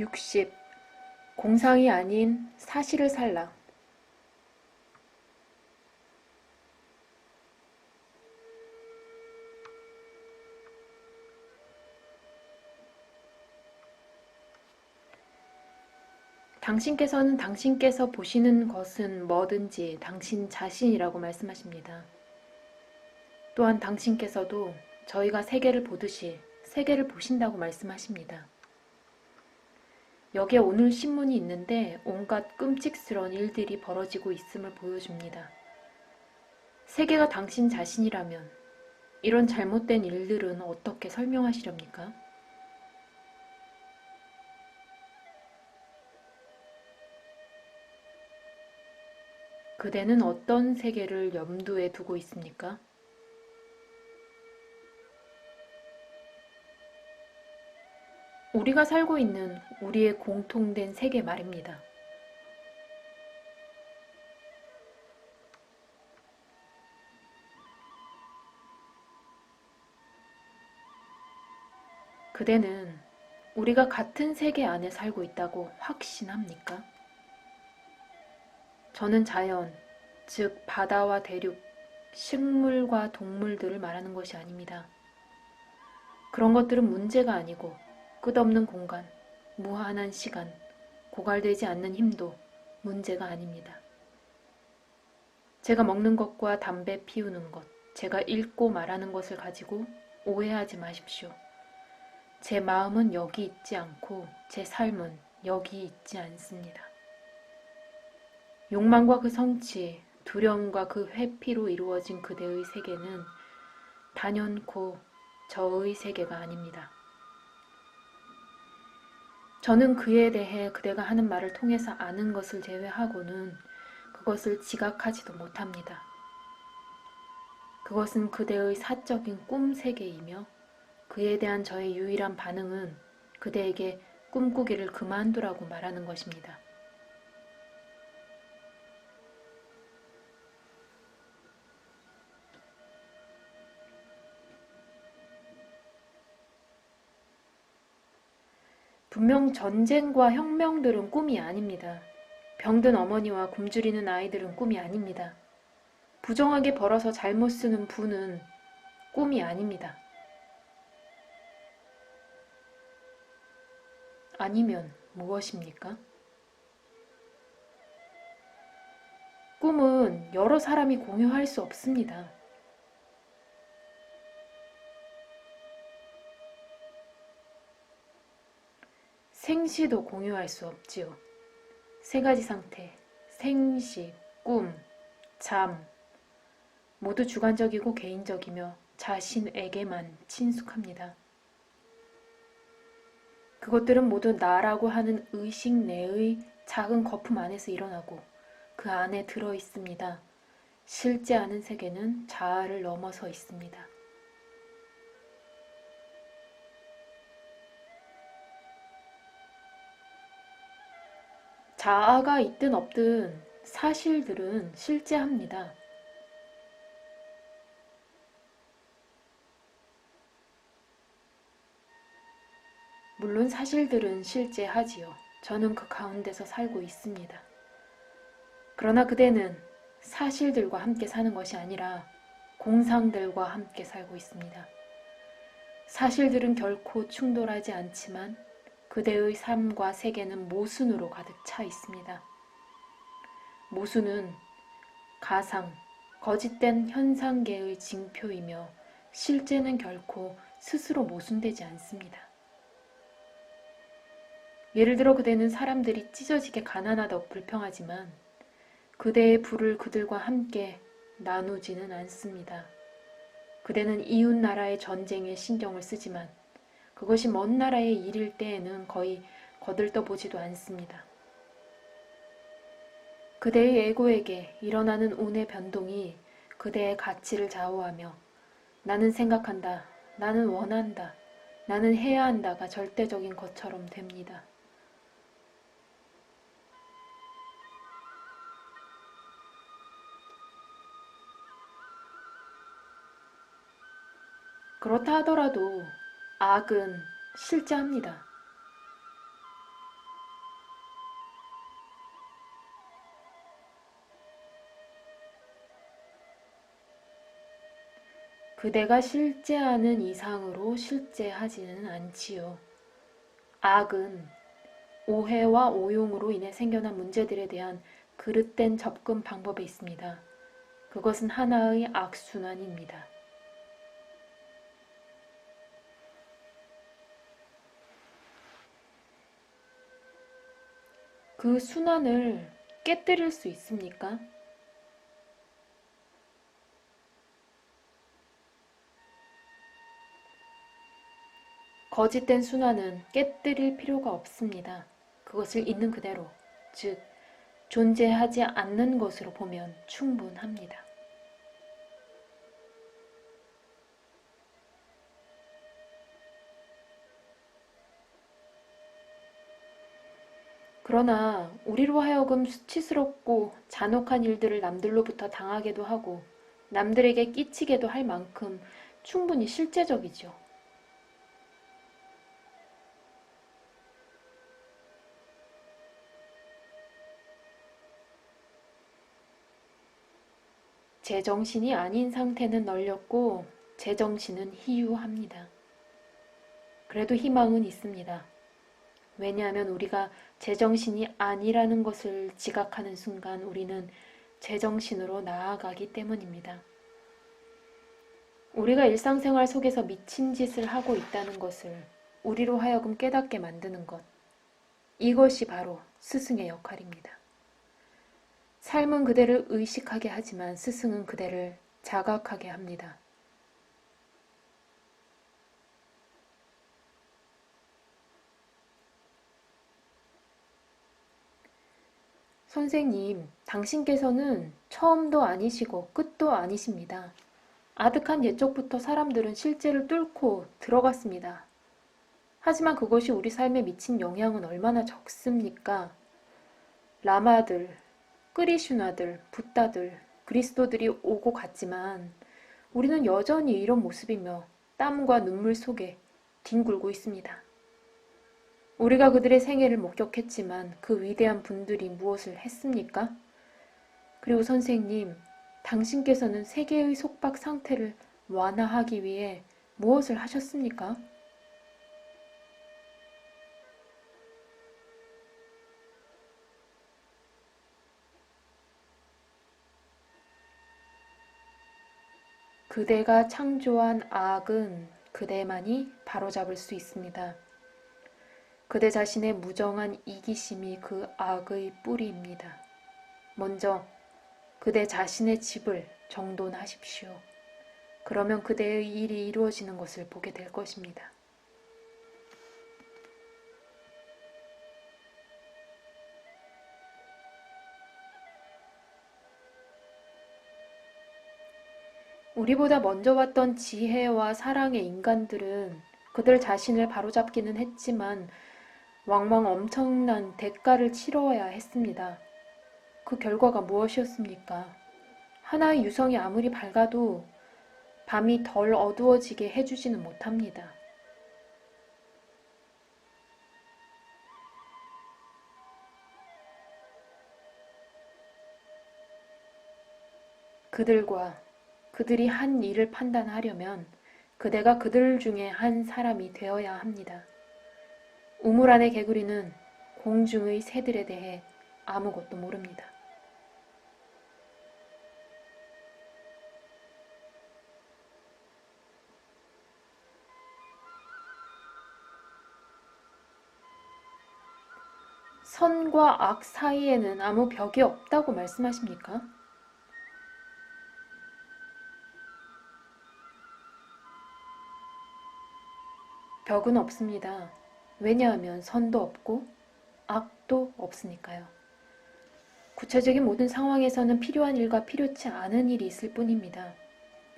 60. 공상이 아닌 사실을 살라. 당신께서는 당신께서 보시는 것은 뭐든지 당신 자신이라고 말씀하십니다. 또한 당신께서도 저희가 세계를 보듯이 세계를 보신다고 말씀하십니다. 여기에 오늘 신문이 있는데 온갖 끔찍스러운 일들이 벌어지고 있음을 보여줍니다. 세계가 당신 자신이라면 이런 잘못된 일들은 어떻게 설명하시렵니까? 그대는 어떤 세계를 염두에 두고 있습니까? 우리가 살고 있는 우리의 공통된 세계 말입니다. 그대는 우리가 같은 세계 안에 살고 있다고 확신합니까? 저는 자연, 즉 바다와 대륙, 식물과 동물들을 말하는 것이 아닙니다. 그런 것들은 문제가 아니고 끝없는 공간, 무한한 시간, 고갈되지 않는 힘도 문제가 아닙니다. 제가 먹는 것과 담배 피우는 것, 제가 읽고 말하는 것을 가지고 오해하지 마십시오. 제 마음은 여기 있지 않고 제 삶은 여기 있지 않습니다. 욕망과 그 성취, 두려움과 그 회피로 이루어진 그대의 세계는 단연코 저의 세계가 아닙니다. 저는 그에 대해 그대가 하는 말을 통해서 아는 것을 제외하고는 그것을 지각하지도 못합니다. 그것은 그대의 사적인 꿈 세계이며 그에 대한 저의 유일한 반응은 그대에게 꿈꾸기를 그만두라고 말하는 것입니다. 분명 전쟁과 혁명들은 꿈이 아닙니다. 병든 어머니와 굶주리는 아이들은 꿈이 아닙니다. 부정하게 벌어서 잘못 쓰는 부는 꿈이 아닙니다. 아니면 무엇입니까? 꿈은 여러 사람이 공유할 수 없습니다. 생시도 공유할 수 없지요. 세 가지 상태, 생시, 꿈, 잠, 모두 주관적이고 개인적이며 자신에게만 친숙합니다. 그것들은 모두 나라고 하는 의식 내의 작은 거품 안에서 일어나고 그 안에 들어 있습니다. 실제 아는 세계는 자아를 넘어서 있습니다. 자아가 있든 없든 사실들은 실제합니다. 물론 사실들은 실제하지요. 저는 그 가운데서 살고 있습니다. 그러나 그대는 사실들과 함께 사는 것이 아니라 공상들과 함께 살고 있습니다. 사실들은 결코 충돌하지 않지만 그대의 삶과 세계는 모순으로 가득 차 있습니다. 모순은 가상, 거짓된 현상계의 징표이며 실제는 결코 스스로 모순되지 않습니다. 예를 들어 그대는 사람들이 찢어지게 가난하다고 불평하지만 그대의 부를 그들과 함께 나누지는 않습니다. 그대는 이웃 나라의 전쟁에 신경을 쓰지만 그것이 먼 나라의 일일 때에는 거의 거들떠 보지도 않습니다. 그대의 에고에게 일어나는 운의 변동이 그대의 가치를 좌우하며 나는 생각한다, 나는 원한다, 나는 해야 한다가 절대적인 것처럼 됩니다. 그렇다 하더라도 악은 실제합니다. 그대가 실제하는 이상으로 실제하지는 않지요. 악은 오해와 오용으로 인해 생겨난 문제들에 대한 그릇된 접근 방법에 있습니다. 그것은 하나의 악순환입니다. 그 순환을 깨뜨릴 수 있습니까? 거짓된 순환은 깨뜨릴 필요가 없습니다. 그것을 있는 그대로, 즉, 존재하지 않는 것으로 보면 충분합니다. 그러나 우리로 하여금 수치스럽고 잔혹한 일들을 남들로부터 당하게도 하고 남들에게 끼치게도 할 만큼 충분히 실제적이죠. 제 정신이 아닌 상태는 널렸고 제 정신은 희유합니다. 그래도 희망은 있습니다. 왜냐하면 우리가 제정신이 아니라는 것을 지각하는 순간 우리는 제정신으로 나아가기 때문입니다. 우리가 일상생활 속에서 미친 짓을 하고 있다는 것을 우리로 하여금 깨닫게 만드는 것. 이것이 바로 스승의 역할입니다. 삶은 그대를 의식하게 하지만 스승은 그대를 자각하게 합니다. 선생님, 당신께서는 처음도 아니시고 끝도 아니십니다. 아득한 옛적부터 사람들은 실제를 뚫고 들어갔습니다. 하지만 그것이 우리 삶에 미친 영향은 얼마나 적습니까? 라마들, 크리슈나들, 붓다들, 그리스도들이 오고 갔지만 우리는 여전히 이런 모습이며 땀과 눈물 속에 뒹굴고 있습니다. 우리가 그들의 생애를 목격했지만 그 위대한 분들이 무엇을 했습니까? 그리고 선생님, 당신께서는 세계의 속박 상태를 완화하기 위해 무엇을 하셨습니까? 그대가 창조한 악은 그대만이 바로잡을 수 있습니다. 그대 자신의 무정한 이기심이 그 악의 뿌리입니다. 먼저 그대 자신의 집을 정돈하십시오. 그러면 그대의 일이 이루어지는 것을 보게 될 것입니다. 우리보다 먼저 왔던 지혜와 사랑의 인간들은 그들 자신을 바로잡기는 했지만 왕왕 엄청난 대가를 치러야 했습니다. 그 결과가 무엇이었습니까? 하나의 유성이 아무리 밝아도 밤이 덜 어두워지게 해주지는 못합니다. 그들과 그들이 한 일을 판단하려면 그대가 그들 중에 한 사람이 되어야 합니다. 우물 안의 개구리는 공중의 새들에 대해 아무것도 모릅니다. 선과 악 사이에는 아무 벽이 없다고 말씀하십니까? 벽은 없습니다. 왜냐하면 선도 없고 악도 없으니까요. 구체적인 모든 상황에서는 필요한 일과 필요치 않은 일이 있을 뿐입니다.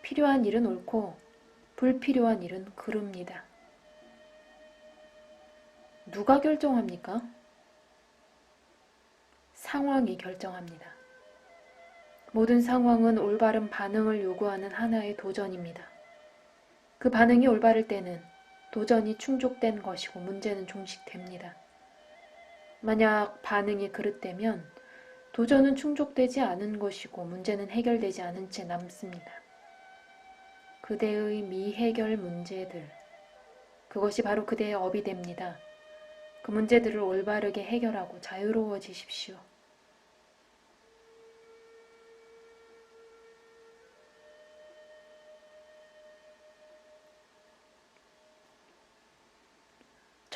필요한 일은 옳고 불필요한 일은 그릅니다. 누가 결정합니까? 상황이 결정합니다. 모든 상황은 올바른 반응을 요구하는 하나의 도전입니다. 그 반응이 올바를 때는 도전이 충족된 것이고 문제는 종식됩니다. 만약 반응이 그릇되면 도전은 충족되지 않은 것이고 문제는 해결되지 않은 채 남습니다. 그대의 미해결 문제들. 그것이 바로 그대의 업이 됩니다. 그 문제들을 올바르게 해결하고 자유로워지십시오.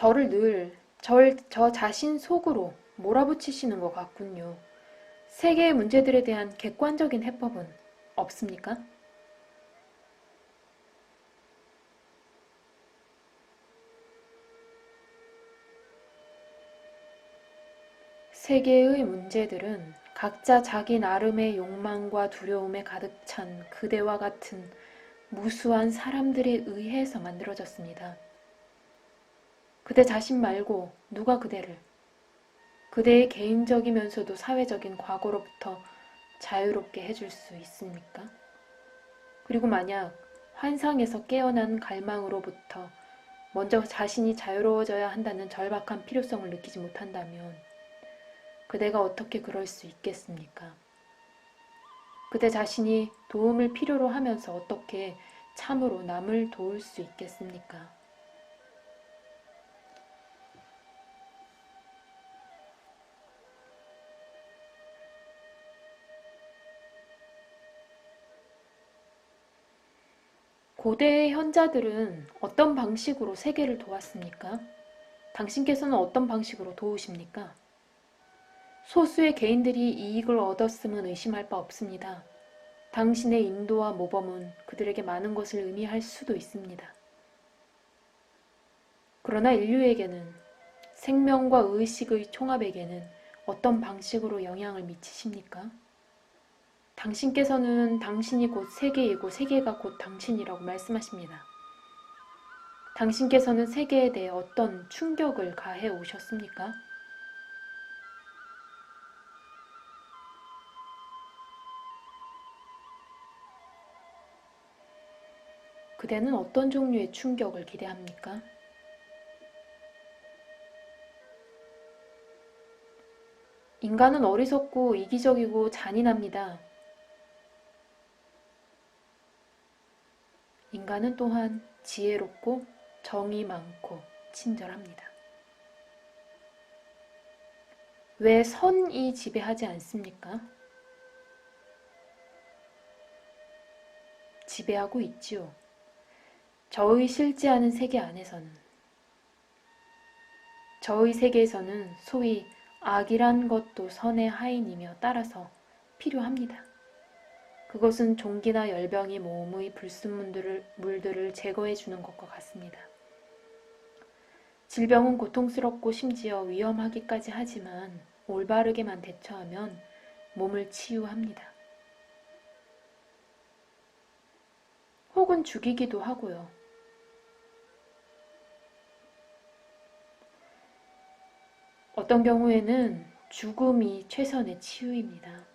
저를 늘, 절, 저 자신 속으로 몰아붙이시는 것 같군요. 세계의 문제들에 대한 객관적인 해법은 없습니까? 세계의 문제들은 각자 자기 나름의 욕망과 두려움에 가득 찬 그대와 같은 무수한 사람들에 의해서 만들어졌습니다. 그대 자신 말고 누가 그대를 그대의 개인적이면서도 사회적인 과거로부터 자유롭게 해줄 수 있습니까? 그리고 만약 환상에서 깨어난 갈망으로부터 먼저 자신이 자유로워져야 한다는 절박한 필요성을 느끼지 못한다면 그대가 어떻게 그럴 수 있겠습니까? 그대 자신이 도움을 필요로 하면서 어떻게 참으로 남을 도울 수 있겠습니까? 고대의 현자들은 어떤 방식으로 세계를 도왔습니까? 당신께서는 어떤 방식으로 도우십니까? 소수의 개인들이 이익을 얻었음은 의심할 바 없습니다. 당신의 인도와 모범은 그들에게 많은 것을 의미할 수도 있습니다. 그러나 인류에게는 생명과 의식의 총합에게는 어떤 방식으로 영향을 미치십니까? 당신께서는 당신이 곧 세계이고 세계가 곧 당신이라고 말씀하십니다. 당신께서는 세계에 대해 어떤 충격을 가해 오셨습니까? 그대는 어떤 종류의 충격을 기대합니까? 인간은 어리석고 이기적이고 잔인합니다. 인간은 또한 지혜롭고 정이 많고 친절합니다. 왜 선이 지배하지 않습니까? 지배하고 있지요. 저의 실제하는 세계 안에서는 저의 세계에서는 소위 악이란 것도 선의 하인이며 따라서 필요합니다. 그것은 종기나 열병이 몸의 불순물들을 물들을 제거해 주는 것과 같습니다. 질병은 고통스럽고 심지어 위험하기까지 하지만 올바르게만 대처하면 몸을 치유합니다. 혹은 죽이기도 하고요. 어떤 경우에는 죽음이 최선의 치유입니다.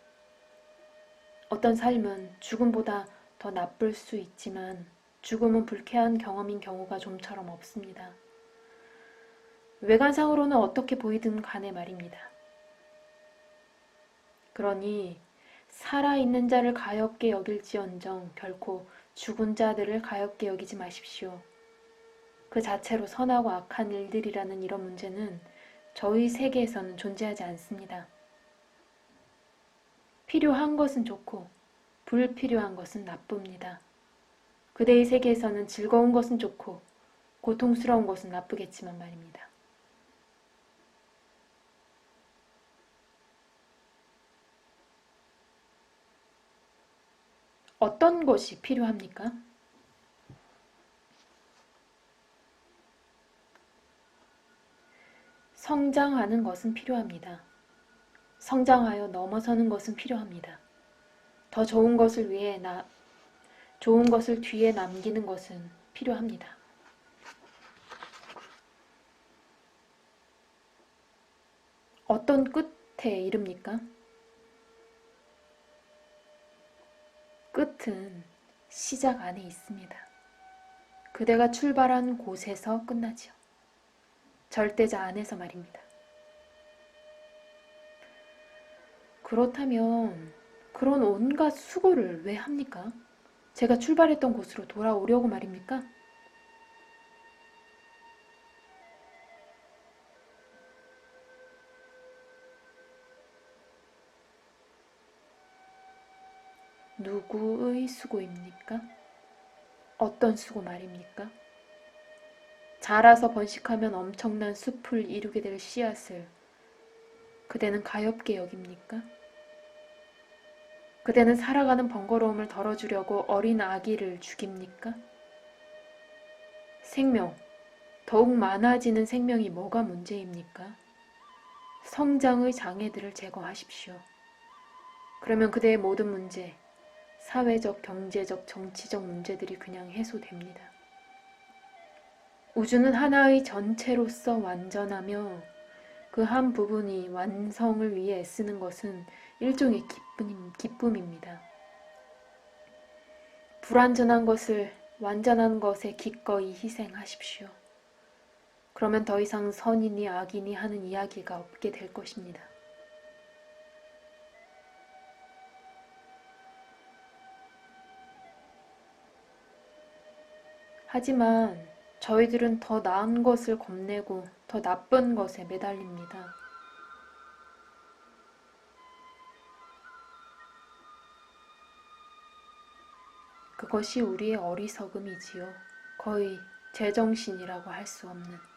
어떤 삶은 죽음보다 더 나쁠 수 있지만 죽음은 불쾌한 경험인 경우가 좀처럼 없습니다. 외관상으로는 어떻게 보이든 간에 말입니다. 그러니 살아있는 자를 가엽게 여길지언정 결코 죽은 자들을 가엽게 여기지 마십시오. 그 자체로 선하고 악한 일들이라는 이런 문제는 저희 세계에서는 존재하지 않습니다. 필요한 것은 좋고 불필요한 것은 나쁩니다. 그대의 세계에서는 즐거운 것은 좋고 고통스러운 것은 나쁘겠지만 말입니다. 어떤 것이 필요합니까? 성장하는 것은 필요합니다. 성장하여 넘어서는 것은 필요합니다. 더 좋은 것을 위해 나, 좋은 것을 뒤에 남기는 것은 필요합니다. 어떤 끝에 이릅니까? 끝은 시작 안에 있습니다. 그대가 출발한 곳에서 끝나지요. 절대자 안에서 말입니다. 그렇다면 그런 온갖 수고를 왜 합니까? 제가 출발했던 곳으로 돌아오려고 말입니까? 누구의 수고입니까? 어떤 수고 말입니까? 자라서 번식하면 엄청난 숲을 이루게 될 씨앗을 그대는 가엾게 여깁니까? 그대는 살아가는 번거로움을 덜어주려고 어린 아기를 죽입니까? 생명, 더욱 많아지는 생명이 뭐가 문제입니까? 성장의 장애들을 제거하십시오. 그러면 그대의 모든 문제, 사회적, 경제적, 정치적 문제들이 그냥 해소됩니다. 우주는 하나의 전체로서 완전하며 그 한 부분이 완성을 위해 애쓰는 것은 일종의 기쁨, 기쁨입니다. 불완전한 것을 완전한 것에 기꺼이 희생하십시오. 그러면 더 이상 선이니 악이니 하는 이야기가 없게 될 것입니다. 하지만 저희들은 더 나은 것을 겁내고 더 나쁜 것에 매달립니다. 그것이 우리의 어리석음이지요. 거의 제정신이라고 할 수 없는.